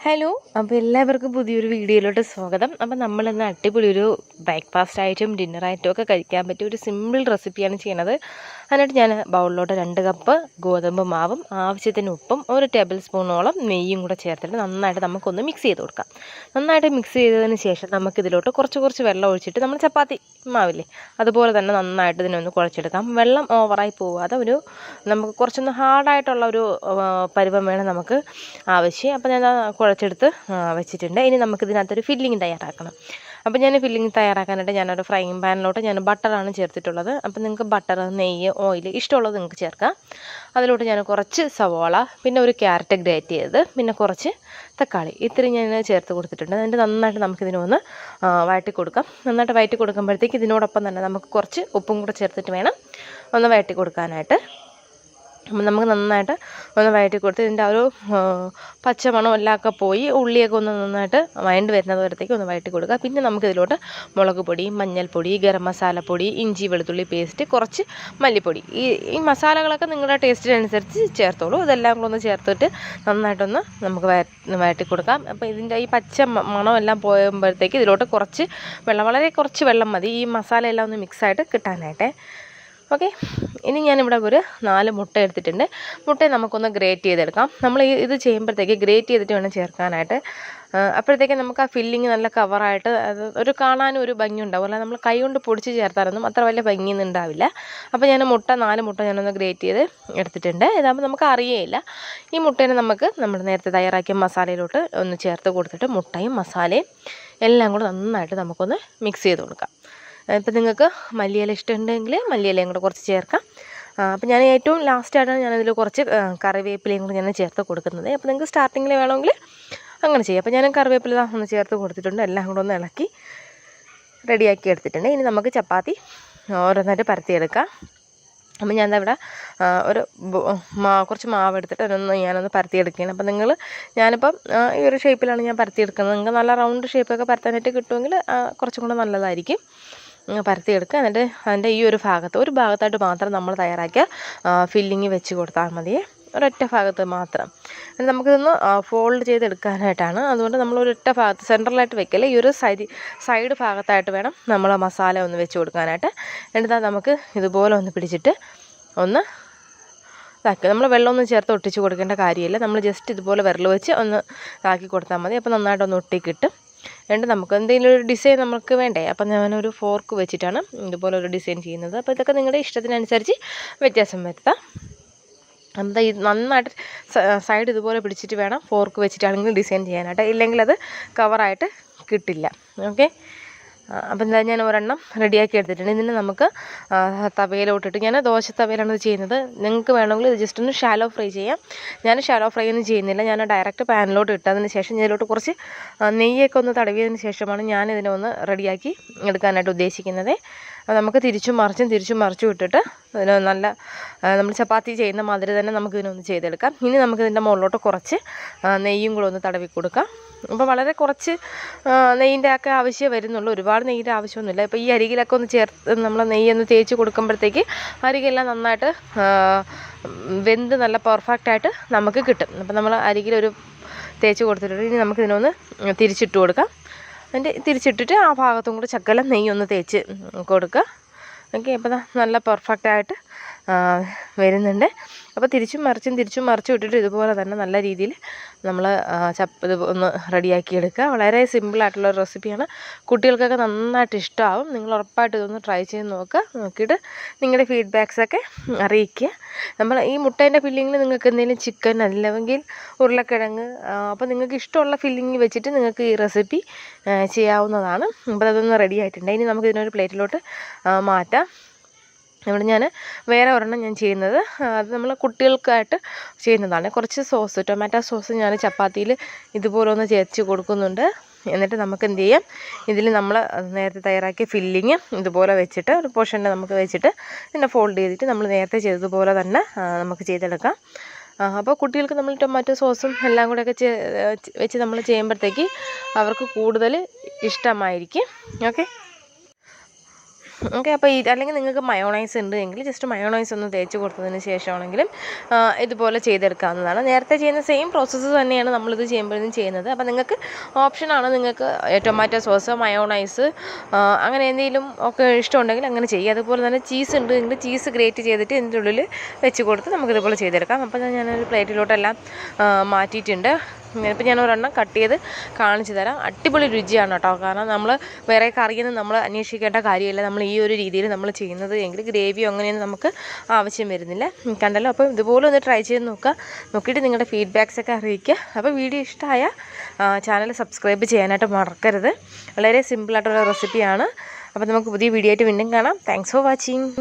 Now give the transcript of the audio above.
Hello അപ്പോൾ എല്ലാവർക്കും പുതിയൊരു വീഡിയോയിലോട്ട് സ്വാഗതം. അപ്പോൾ നമ്മളിന്ന് അടിപൊളി ഒരു ബ്രേക്ക്ഫാസ്റ്റ് ആയിട്ടും ഡിന്നറായിട്ടും ഒക്കെ കഴിക്കാൻ പറ്റിയ ഒരു സിമ്പിൾ റെസിപ്പിയാണ് ചെയ്യുന്നത് അതിനായിട്ട് ഞാൻ ബൗളിലോട്ട് രണ്ട് കപ്പ് ഗോതമ്പ് മാവും ആവശ്യത്തിന് ഉപ്പും ഒരു ടേബിൾ സ്പൂണോളം നെയ്യും കൂടെ ചേർത്തിട്ട് നന്നായിട്ട് നമുക്കൊന്ന് മിക്സ് ചെയ്ത് കൊടുക്കാം. നന്നായിട്ട് മിക്സ് ചെയ്തതിന് ശേഷം നമുക്കിതിലോട്ട് കുറച്ച് കുറച്ച് വെള്ളം ഒഴിച്ചിട്ട് നമ്മൾ ചപ്പാത്തി മാവില്ലേ അതുപോലെ തന്നെ നന്നായിട്ട് ഇതിനൊന്ന് കുഴച്ചെടുക്കാം. വെള്ളം ഓവറായി പോവാതെ ഒരു നമുക്ക് കുറച്ചൊന്ന് ഹാർഡായിട്ടുള്ള ഒരു പരുവം വേണം നമുക്ക് ആവശ്യം. അപ്പോൾ ഞാൻ കുഴച്ചെടുത്ത് വെച്ചിട്ടുണ്ട്. ഇനി നമുക്കിതിനകത്തൊരു ഫില്ലിങ് തയ്യാറാക്കണം. അപ്പോൾ ഞാൻ ഫില്ലിംഗ് തയ്യാറാക്കാനായിട്ട് ഞാനൊരു ഫ്രൈയിങ് പാനിലോട്ട് ഞാൻ ബട്ടറാണ് ചേർത്തിട്ടുള്ളത്. അപ്പോൾ നിങ്ങൾക്ക് ബട്ടർ നെയ്യ് ഓയിൽ ഇഷ്ടമുള്ളത് നിങ്ങൾക്ക് ചേർക്കാം. അതിലോട്ട് ഞാൻ കുറച്ച് സവോള പിന്നെ ഒരു ക്യാരറ്റ് ഗ്രേറ്റ് ചെയ്തത് പിന്നെ കുറച്ച് തക്കാളി. ഇത്രയും ഞാൻ ചേർത്ത് കൊടുത്തിട്ടുണ്ട്. അതിന്റെ നന്നായിട്ട് നമുക്കിതിനൊന്ന് വഴറ്റി കൊടുക്കാം. നന്നായിട്ട് വഴറ്റി കൊടുക്കുമ്പോഴത്തേക്ക് ഇതിനോടൊപ്പം തന്നെ നമുക്ക് കുറച്ച് ഉപ്പും കൂടെ ചേർത്തിട്ട് വേണം ഒന്ന് വഴറ്റി കൊടുക്കാനായിട്ട്. അപ്പം നമുക്ക് നന്നായിട്ട് ഒന്ന് വഴറ്റി കൊടുത്ത് ഇതിന്റെ ആ ഒരു പച്ചമണം എല്ലാം ഒക്കെ പോയി ഉള്ളിയൊക്കെ ഒന്ന് നന്നായിട്ട് വഴണ്ട് വരുന്നത് ഒന്ന് വഴറ്റി കൊടുക്കുക. പിന്നെ നമുക്കിതിലോട്ട് മുളക് പൊടി മഞ്ഞൾപ്പൊടി ഗരം മസാലപ്പൊടി ഇഞ്ചി വെളുത്തുള്ളി പേസ്റ്റ് കുറച്ച് മല്ലിപ്പൊടി. ഈ ഈ മസാലകളൊക്കെ നിങ്ങളുടെ ടേസ്റ്റിനനുസരിച്ച് ചേർത്തോളൂ. ഇതെല്ലാം കൂടെ ഒന്ന് ചേർത്തിട്ട് നന്നായിട്ടൊന്ന് നമുക്ക് വഴ- വഴറ്റി കൊടുക്കാം. അപ്പോൾ ഇതിന്റെ ഈ പച്ച മണം മണമെല്ലാം പോയുമ്പോഴത്തേക്ക് ഇതിലോട്ട് കുറച്ച് വെള്ളം വളരെ കുറച്ച് വെള്ളം മതി. ഈ മസാല എല്ലാം ഒന്ന് മിക്സായിട്ട് കിട്ടാനായിട്ടേ. ഓക്കെ ഇനി ഞാനിവിടെ ഒരു നാല് മുട്ട എടുത്തിട്ടുണ്ട്. മുട്ടയെ നമുക്കൊന്ന് ഗ്രേറ്റ് ചെയ്തെടുക്കാം. നമ്മൾ ഇത് ചെയ്യുമ്പോഴത്തേക്ക് ഗ്രേറ്റ് ചെയ്തിട്ട് വേണം ചേർക്കാനായിട്ട്. അപ്പോഴത്തേക്ക് നമുക്ക് ആ ഫില്ലിങ് നല്ല കവറായിട്ട് അത് ഒരു കാണാനും ഒരു ഭംഗി ഉണ്ടാവും. നമ്മൾ കൈ കൊണ്ട് പൊടിച്ച് ചേർത്താലൊന്നും അത്ര വലിയ ഭംഗിയൊന്നും ഉണ്ടാവില്ല. അപ്പോൾ ഞാൻ മുട്ട നാല് മുട്ട ഞാനൊന്ന് ഗ്രേറ്റ് ചെയ്ത് എടുത്തിട്ടുണ്ട്. ഇതാകുമ്പോൾ നമുക്ക് അറിയേയില്ല. ഈ മുട്ടേനെ നമുക്ക് നമ്മൾ നേരത്തെ തയ്യാറാക്കിയ മസാലയിലോട്ട് ഒന്ന് ചേർത്ത് കൊടുത്തിട്ട് മുട്ടയും മസാലയും എല്ലാം കൂടെ നന്നായിട്ട് നമുക്കൊന്ന് മിക്സ് ചെയ്ത് കൊടുക്കാം. ഇപ്പം നിങ്ങൾക്ക് മല്ലിയില ഇഷ്ടമുണ്ടെങ്കിൽ മല്ലിയിലയും കൂടെ കുറച്ച് ചേർക്കാം. അപ്പം ഞാൻ ഏറ്റവും ലാസ്റ്റായിട്ടാണ് ഞാനതിൽ കുറച്ച് കറിവേപ്പിലയും കൂടെ ഞാൻ ചേർത്ത് കൊടുക്കുന്നത്. അപ്പോൾ നിങ്ങൾക്ക് സ്റ്റാർട്ടിങ്ങിൽ വേണമെങ്കിൽ അങ്ങനെ ചെയ്യാം. അപ്പോൾ ഞാൻ കറിവേപ്പില ഒന്ന് ചേർത്ത് കൊടുത്തിട്ടുണ്ട്. എല്ലാം കൂടെ ഒന്ന് ഇളക്കി റെഡിയാക്കി എടുത്തിട്ടുണ്ട്. ഇനി നമുക്ക് ചപ്പാത്തി ഓരോന്നായിട്ട് പരത്തിയെടുക്കാം. അപ്പം ഞാൻ ഇവിടെ ഒരു മാ കുറച്ച് മാവ് എടുത്തിട്ട് അതൊന്ന് ഞാനൊന്ന് പരത്തിയെടുക്കുകയാണ്. അപ്പം നിങ്ങൾ ഞാനിപ്പം ഈ ഒരു ഷേപ്പിലാണ് ഞാൻ പരത്തിയെടുക്കുന്നത്. നിങ്ങൾക്ക് നല്ല റൗണ്ട് ഷേപ്പൊക്കെ പരത്താനായിട്ട് കിട്ടുമെങ്കിൽ കുറച്ചും കൂടെ നല്ലതായിരിക്കും. പരത്തിയെടുക്കുക എന്നിട്ട് അതിന്റെ ഈ ഒരു ഭാഗത്ത് ഒരു ഭാഗത്തായിട്ട് മാത്രം നമ്മൾ തയ്യാറാക്കിയ ഫില്ലിങ് വെച്ച് കൊടുത്താൽ മതി. ഒരൊറ്റ ഭാഗത്ത് മാത്രം. നമുക്കിതൊന്ന് ഫോൾഡ് ചെയ്തെടുക്കാനായിട്ടാണ്. അതുകൊണ്ട് നമ്മൾ ഒരൊറ്റ ഭാഗത്ത് സെൻട്രലായിട്ട് വെക്കൽ ഈ ഒരു സൈഡ് സൈഡ് ഭാഗത്തായിട്ട് വേണം നമ്മൾ മസാല ഒന്ന് വെച്ച് കൊടുക്കാനായിട്ട്. എന്നിട്ട് നമുക്ക് ഇതുപോലെ ഒന്ന് പിടിച്ചിട്ട് ഒന്ന് ഇതാക്കി നമ്മൾ വെള്ളമൊന്നും ചേർത്ത് ഒട്ടിച്ച് കൊടുക്കേണ്ട കാര്യമില്ല. നമ്മൾ ജസ്റ്റ് ഇതുപോലെ വിരൽ വെച്ച് ഒന്ന് ഇതാക്കി കൊടുത്താൽ മതി. അപ്പോൾ നന്നായിട്ടൊന്ന് ഒട്ടി കിട്ടും എന്നിട്ട് നമുക്ക് എന്തെങ്കിലും ഒരു ഡിസൈൻ നമുക്ക് വേണ്ടേ? അപ്പം ഞാനൊരു ഫോർക്ക് വെച്ചിട്ടാണ് ഇതുപോലെ ഒരു ഡിസൈൻ ചെയ്യുന്നത്. അപ്പോൾ ഇതൊക്കെ നിങ്ങളുടെ ഇഷ്ടത്തിനനുസരിച്ച് വ്യത്യാസം വരുത്താം. എന്താ ഇത് നന്നായിട്ട് സൈഡ് ഇതുപോലെ പിടിച്ചിട്ട് വേണം ഫോർക്ക് വെച്ചിട്ടാണെങ്കിൽ ഡിസൈൻ ചെയ്യാനായിട്ട്. ഇല്ലെങ്കിൽ അത് കവറായിട്ട് കിട്ടില്ല. ഓക്കെ അപ്പം എന്താ ഞാൻ ഒരെണ്ണം റെഡിയാക്കി എടുത്തിട്ടുണ്ട്. ഇതിന് നമുക്ക് തവയിലോട്ടിട്ട് ഞാൻ ദോശ തവയിലാണ് ഇത് ചെയ്യുന്നത്. നിങ്ങൾക്ക് വേണമെങ്കിൽ ഇത് ജസ്റ്റ് ഒന്ന് ഷാലോ ഫ്രൈ ചെയ്യാം. ഞാൻ ഷാലോ ഫ്രൈ ഒന്നും ചെയ്യുന്നില്ല. ഞാൻ ഡയറക്റ്റ് പാനിലോട്ട് ഇട്ടതിന് ശേഷം ഇതിലോട്ട് കുറച്ച് നെയ്യൊക്കെ ഒന്ന് തടവിയതിന് ശേഷമാണ് ഞാൻ ഇതിനെ ഒന്ന് റെഡിയാക്കി എടുക്കാനായിട്ട് ഉദ്ദേശിക്കുന്നത്. അപ്പോൾ നമുക്ക് തിരിച്ചും മറിച്ചും തിരിച്ചും മറിച്ചും ഇട്ടിട്ട് ഇതിന് നല്ല നമ്മൾ ചപ്പാത്തി ചെയ്യുന്ന മാതിരി തന്നെ നമുക്ക് ഇതിനൊന്ന് ചെയ്തെടുക്കാം. ഇനി നമുക്കിതിന്റെ മുകളിലോട്ട് കുറച്ച് നെയ്യും കൂടെ ഒന്ന് തടവി കൊടുക്കാം. അപ്പോൾ വളരെ കുറച്ച് നെയ്യിന്റെ ഒക്കെ ആവശ്യമേ വരുന്നുള്ളൂ. ഒരുപാട് നെയ്യിന്റെ ആവശ്യമൊന്നുമില്ല. ഇപ്പോൾ ഈ അരികിലൊക്കെ ഒന്ന് ചേർത്ത് നമ്മൾ നെയ്യൊന്ന് തേച്ച് കൊടുക്കുമ്പോഴത്തേക്ക് അരികെല്ലാം നന്നായിട്ട് വെന്ത് നല്ല പെർഫെക്റ്റായിട്ട് നമുക്ക് കിട്ടും. അപ്പോൾ നമ്മൾ അരികിലൊരു തേച്ച് കൊടുത്തിട്ടുണ്ട്. ഇനി നമുക്ക് ഇതിനൊന്ന് തിരിച്ചിട്ട് കൊടുക്കാം. എന്നിട്ട് തിരിച്ചിട്ടിട്ട് ആ ഭാഗത്തും കൂടെ ചക്കല നെയ്യൊന്ന് തേച്ച് കൊടുക്കുക. ഓക്കെ അപ്പോൾ നല്ല പെർഫെക്റ്റ് ആയിട്ട് ആ, വരുന്നുണ്ട്. അപ്പോൾ തിരിച്ചും മറിച്ചും തിരിച്ചും മറിച്ചും ഇട്ടിട്ട് ഇതുപോലെ തന്നെ നല്ല രീതിയിൽ നമ്മൾ ചപ്പ് ഇത് ഒന്ന് റെഡിയാക്കി എടുക്കുക വളരെ സിമ്പിളായിട്ടുള്ള റെസിപ്പിയാണ് കുട്ടികൾക്കൊക്കെ നന്നായിട്ട് ഇഷ്ടമാവും നിങ്ങൾ ഉറപ്പായിട്ട് ഇതൊന്ന് ട്രൈ ചെയ്ത് നോക്കുക. നോക്കിയിട്ട് നിങ്ങളുടെ ഫീഡ്ബാക്സൊക്കെ അറിയിക്കുക. നമ്മൾ ഈ മുട്ടേന്റെ ഫില്ലിങ്ങിൽ നിങ്ങൾക്ക് എന്തെങ്കിലും ചിക്കൻ അല്ലെങ്കിൽ ഉരുളക്കിഴങ്ങ് അപ്പോൾ നിങ്ങൾക്ക് ഇഷ്ടമുള്ള ഫില്ലിങ് വെച്ചിട്ട് നിങ്ങൾക്ക് ഈ റെസിപ്പി ചെയ്യാവുന്നതാണ്. അപ്പോൾ അതൊന്ന് റെഡി ആയിട്ടുണ്ട്. ഇനി നമുക്ക് ഇതിനൊരു പ്ലേറ്റിലോട്ട് മാറ്റാം. ഇവിടെ ഞാൻ വേറെ ഒരെണ്ണം ഞാൻ ചെയ്യുന്നത്. അത് നമ്മൾ കുട്ടികൾക്കായിട്ട് ചെയ്യുന്നതാണ്. കുറച്ച് സോസ് ടൊമാറ്റോ സോസ് ഞാൻ ചപ്പാത്തിയിൽ ഇതുപോലെ ഒന്ന് ചേർച്ച് കൊടുക്കുന്നുണ്ട്. എന്നിട്ട് നമുക്ക് എന്ത് ചെയ്യാം? ഇതിൽ നമ്മൾ നേരത്തെ തയ്യാറാക്കിയ ഫില്ലിങ് ഇതുപോലെ വെച്ചിട്ട് ഒരു പോർഷനിൽ നമുക്ക് വെച്ചിട്ട് പിന്നെ ഫോൾഡ് ചെയ്തിട്ട് നമ്മൾ നേരത്തെ ചെയ്തതുപോലെ തന്നെ നമുക്ക് ചെയ്തെടുക്കാം. അപ്പോൾ കുട്ടികൾക്ക് നമ്മൾ ടൊമാറ്റോ സോസും എല്ലാം കൂടെയൊക്കെ വെച്ച് നമ്മൾ ചെയ്യുമ്പോഴത്തേക്ക് അവർക്ക് കൂടുതൽ ഇഷ്ടമായിരിക്കും. ഓക്കെ? ഓക്കെ അപ്പോൾ ഈ അല്ലെങ്കിൽ നിങ്ങൾക്ക് മയോണൈസ് ഉണ്ട് എങ്കിൽ ജസ്റ്റ് മയോണൈസ് ഒന്ന് തേച്ച് കൊടുത്തതിന് ശേഷമാണെങ്കിലും ഇതുപോലെ ചെയ്തെടുക്കാവുന്നതാണ്. നേരത്തെ ചെയ്യുന്ന സെയിം പ്രോസസ്സ് തന്നെയാണ് നമ്മളിത് ചെയ്യുമ്പോഴും ചെയ്യുന്നത്. അപ്പോൾ നിങ്ങൾക്ക് ഓപ്ഷനാണ് നിങ്ങൾക്ക് ടൊമാറ്റോ സോസ് മയോണൈസ് അങ്ങനെ എന്തെങ്കിലും ഒക്കെ ഇഷ്ടമുണ്ടെങ്കിൽ അങ്ങനെ ചെയ്യുക. അതുപോലെ തന്നെ ചീസ് ഉണ്ട് എങ്കിൽ ചീസ് ഗ്രേറ്റ് ചെയ്തിട്ട് ഇതിന്റെ ഉള്ളിൽ വെച്ച് കൊടുത്ത് നമുക്കിതുപോലെ ചെയ്തെടുക്കാം. അപ്പോൾ ഞാനൊരു പ്ലേറ്റിലോട്ടെല്ലാം മാറ്റിയിട്ടുണ്ട്. ഇപ്പം ഞാൻ ഒരെണ്ണം കട്ട് ചെയ്ത് കാണിച്ചു തരാം. അടിപൊളി രുചിയാണ് കേട്ടോ. കാരണം നമ്മൾ വേറെ കറിയൊന്നും നമ്മൾ അന്വേഷിക്കേണ്ട കാര്യമില്ല. നമ്മൾ ഈ ഒരു രീതിയിൽ നമ്മൾ ചെയ്യുന്നത് എങ്കിൽ ഗ്രേവിയോ അങ്ങനെയൊന്നും നമുക്ക് ആവശ്യം വരുന്നില്ല. കണ്ടല്ലോ? അപ്പോൾ ഇതുപോലെ ഒന്ന് ട്രൈ ചെയ്ത് നോക്കുക. നോക്കിയിട്ട് നിങ്ങളുടെ ഫീഡ്ബാക്സ് ഒക്കെ അറിയിക്കുക. അപ്പോൾ വീഡിയോ ഇഷ്ടമായ ചാനൽ സബ്സ്ക്രൈബ് ചെയ്യാനായിട്ട് മറക്കരുത്. വളരെ സിമ്പിളായിട്ടുള്ള റെസിപ്പിയാണ്. അപ്പോൾ നമുക്ക് പുതിയ വീഡിയോ ആയിട്ട് വീണ്ടും കാണാം. Thanks for watching